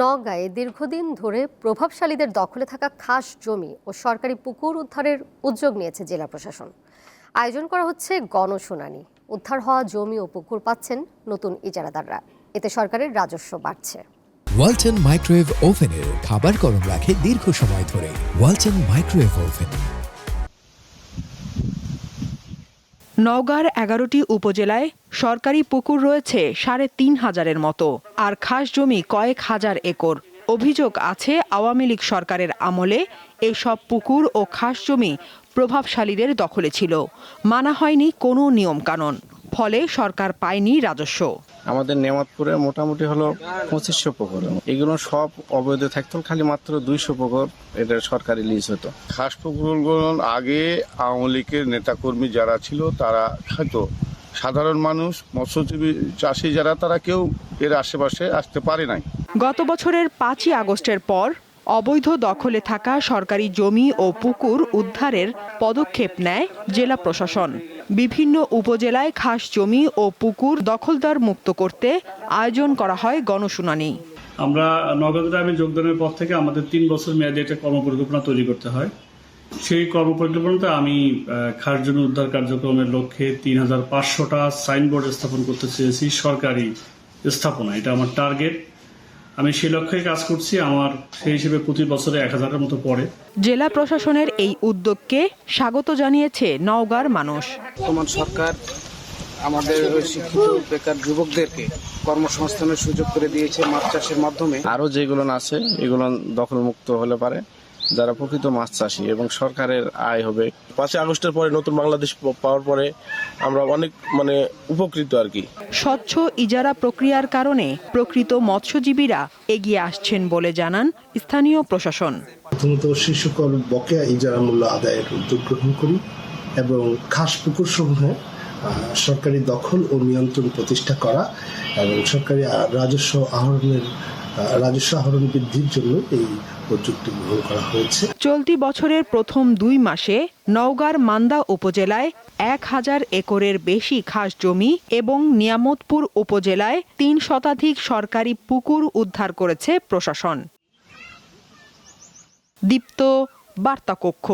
নওগাঁয়ে দীর্ঘদিন ধরে প্রভাবশালীদের দখলে থাকা খাস জমি ও সরকারি পুকুর উদ্ধারের উদ্যোগ নিয়েছে জেলা প্রশাসন। আয়োজন করা হচ্ছে গণশুনানি। উদ্ধার হওয়া জমি ও পুকুর পাচ্ছেন নতুন ইজারাদাররা। এতে সরকারের রাজস্ব বাড়ছে। ওয়ালটন মাইক্রোওয়েভ ওভেনের খাবার গরম রাখে দীর্ঘ সময় ধরে। Walton microwave oven. নওগাঁর এগারোটি উপজেলায় সরকারি পুকুর রয়েছে সাড়ে তিন হাজারের মতো, আর খাস জমি কয়েক হাজার একর। অভিযোগ আছে, আওয়ামী লীগ সরকারের আমলে এসব পুকুর ও খাস জমি প্রভাবশালীদের দখলে ছিল। মানা হয়নি কোনো নিয়মকানুন। ফলে সরকার পায়নি রাজস্ব। আমাদের নেমাতপুরে মোটামুটি হলো পঁচিশশো পুকুর এগুলো সব অবৈধ থাকতো খালি মাত্র দুইশো পুকুর এটা সরকারি লিজ হতো। খাস পুকুরগুলো আগে আওয়ামী লীগের নেতাকর্মী যারা ছিল তারা হয়তো সাধারণ মানুষ মৎস্যজীবী চাষি যারা তারা কেউ এর আশেপাশে আসতে পারে নাই। গত বছরের পাঁচই আগস্টের পর অবৈধ দখলে থাকা সরকারি জমি ও পুকুর উদ্ধারের পদক্ষেপ নেয় জেলা প্রশাসন। বিভিন্ন উপজেলায় খাস জমি ও পুকুর দখলদার মুক্ত করতে আয়োজন করা হয় গণশুনানি। আমরা নগদ আমি যোগদানের পর থেকে আমাদের তিন বছর মেয়াদে একটা কর্মপরিকল্পনা তৈরি করতে হয়। সেই কর্মপরিকল্পনাতে আমি খাস জমি উদ্ধার কার্যক্রমের লক্ষ্যে তিন হাজার পাঁচশোটা সাইনবোর্ড স্থাপন করতে চেয়েছি সরকারি স্থাপনা। এটা আমার টার্গেট আমি সে লক্ষ্যে কাজ করছি আমার সেই হিসেবে প্রতি বছরে এক হাজারের মতো পড়ে। জেলা প্রশাসনের এই উদ্যোগকে স্বাগত জানিয়েছে নওগাঁর মানুষ। বর্তমান সরকার আমাদের শিক্ষিত বেকার যুবকদেরকে কর্মসংস্থানের সুযোগ করে দিয়েছে মাছ চাষের মাধ্যমে। আরও যেগুলো আছে এগুলো দখলমুক্ত হলে পারে। যারা প্রকৃত মাছ চাষি এবং সরকারের আয় হবে। পাঁচই আগস্টের পরে নতুন বাংলাদেশ পাওয়ার পরে আমরা অনেক মানে উপকৃত আর কি। স্বচ্ছ ইজারা প্রক্রিয়ার কারণে প্রকৃত মৎস্যজীবীরা এগিয়ে আসছেন বলে জানান স্থানীয় প্রশাসন। প্রথমত শিশুকল বকেয়া ইজারা মূল্য আদায়ের উদ্যোগ গ্রহণ করি এবং খাস পুকুর সমূহে সরকারি দখল ও নিয়ন্ত্রণ প্রতিষ্ঠা করা এবং সরকারি রাজস্ব আহরণের আহ, রাজস্ব আহরণ বৃদ্ধির জন্য এই উদ্যোগটি গ্রহণ করা হয়েছে। চলতি বছরের প্রথম দুই মাসে নওগাঁর মান্দা উপজেলায় এক হাজার একরের বেশি খাস জমি এবং নিয়ামতপুর উপজেলায় তিন শতাধিক সরকারি পুকুর উদ্ধার করেছে প্রশাসন। দীপ্ত বার্তা কক্ষ